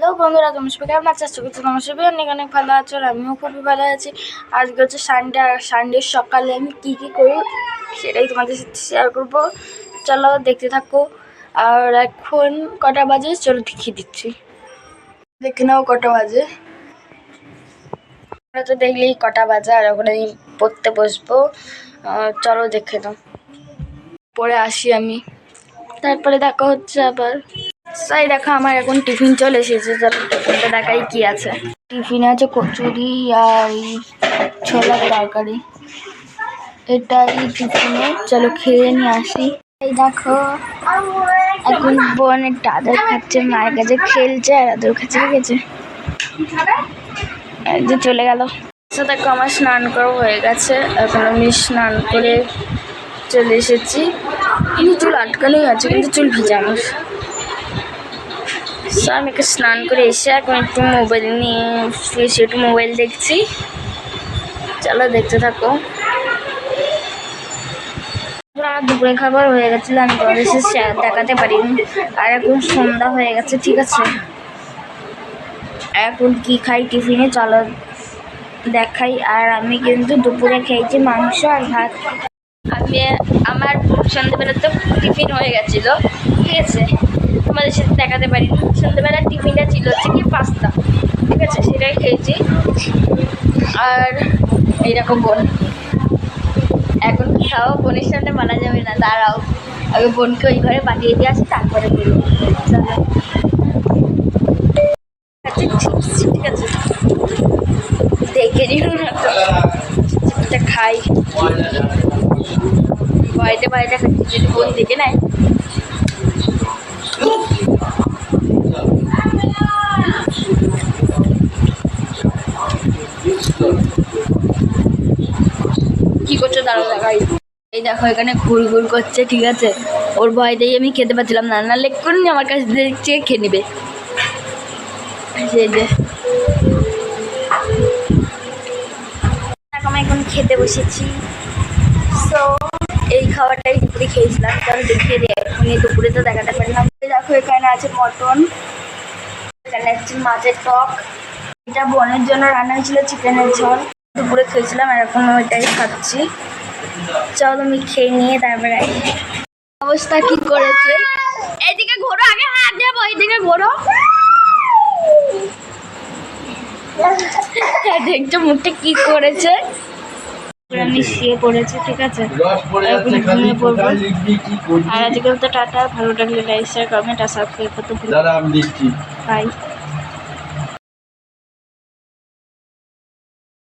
Hello বন্ধুরা তুমি সবাই কেমন আছো? আশা করছি তোমার সবাই অনেক অনেক ভালো আছো আর আমিও খুবই ভালো আছি। আজকে হচ্ছে সানডে আর সানডের সকালে আমি কী কী করি সেটাই তোমাদের সাথে শেয়ার করব। চলো দেখতে থাকো। আর এখন কটা বাজে? চলো দেখিয়ে দিচ্ছি। দেখে নাও কটা বাজে। তো দেখলেই কটা বাজে আর ওখানে আমি পড়তে বসবো। চলো দেখে নাও। পরে আসি আমি। তারপরে দেখা হচ্ছে আবার। তাই দেখো, আমার এখন টিফিন চলে এসেছে। টিফিনটা দেখাই কি আছে। টিফিনে আছে কচুরি আর ছোলার তরকারি। এটাই টিফিনে। চলো, খেয়ে নিয়ে আসি। এই দেখো, এখন বোন একটা আদর খাচ্ছে, মায়ের কাছে খেলছে আর আদর খাচ্ছে, ঠিক যে চলে গেল। আচ্ছা দেখো, আমার স্নান করা হয়ে গেছে। এখন আমি স্নান করে চলে এসেছি। কিন্তু চুল আটকানোই আছে, কিন্তু চুল ভিজে আমার। So, আমি একটু স্নান করে এসে এখন একটু মোবাইল নিয়ে শুয়েছি একটু মোবাইল দেখছি। চলো দেখতে থাকো। আমার দুপুরে খাবার হয়ে গেছিল আমি তোমাদের share দেখাতে পারিনি। আর এখন সন্ধ্যা হয়ে গেছে ঠিক আছে? এখন কি খাই টিফিনে? চলো দেখাই। আর আমি কিন্তু দুপুরে খেয়েছি মাংস আর ভাত। আমি আমার সন্ধ্যেবেলা তো টিফিন হয়ে গেছিল ঠিক আছে? তোমাদের সাথে দেখাতে পারিনি। সন্ধ্যেবেলার টিফিনটা ছিল হচ্ছে কি পাস্তা। ঠিক আছে সেটাই খেয়েছি। আর এইরকম বোন। এখন খাও বোনের সামনে মানা যাবে না দাঁড়াও। আগে বোনকে ওই ঘরে পাঠিয়ে দিয়ে আসি তারপরে চলো। আচ্ছা, ঠিক আছে। না খাই। ভয়তে ভয়তে খাচ্ছি যদি বোন দেখে নেয়। কি করছ, দাঁড়াও দেখাই এই দেখো, এখানে ঘুর ঘুর করছে, ঠিক আছে? ওর ভয়তেই আমি খেতে পারছিলাম না। না লেগ করুন, আমার কাছে দেখছে খেয়ে নেবে। যে। আমি এখন খেতে বসেছি। সো এই খাবারটাই দুপুরে খেয়েছিলাম। তাহলে দেখিয়ে দিই, এখনই দুপুরে তো দেখাতে পারলাম দেখো, এখানে আছে মটন। এখানে আছে মাছের টক। এটা বোনের জন্য রান্না হয়েছিল চিকেনের ঝোল। দুপুরে খেয়েছিলাম আর এখন ওইটাই খাচ্ছি। চল আমি খেয়ে নিয়ে তারপরে। অবস্থা কি করেছে? এইদিকে ঘোরো আগে হাত দেবো এইদিকে ঘোরো। দেখছ মুখটা কি করেছে? আমি শুয়ে পড়েছে ঠিক আছে? ঘুমিয়ে পড়ব। আর আজকাল তো টাটা ভালো লাগলে লাইক শেয়ার কমেন্ট আর সাবস্ক্রাইব করতে বাই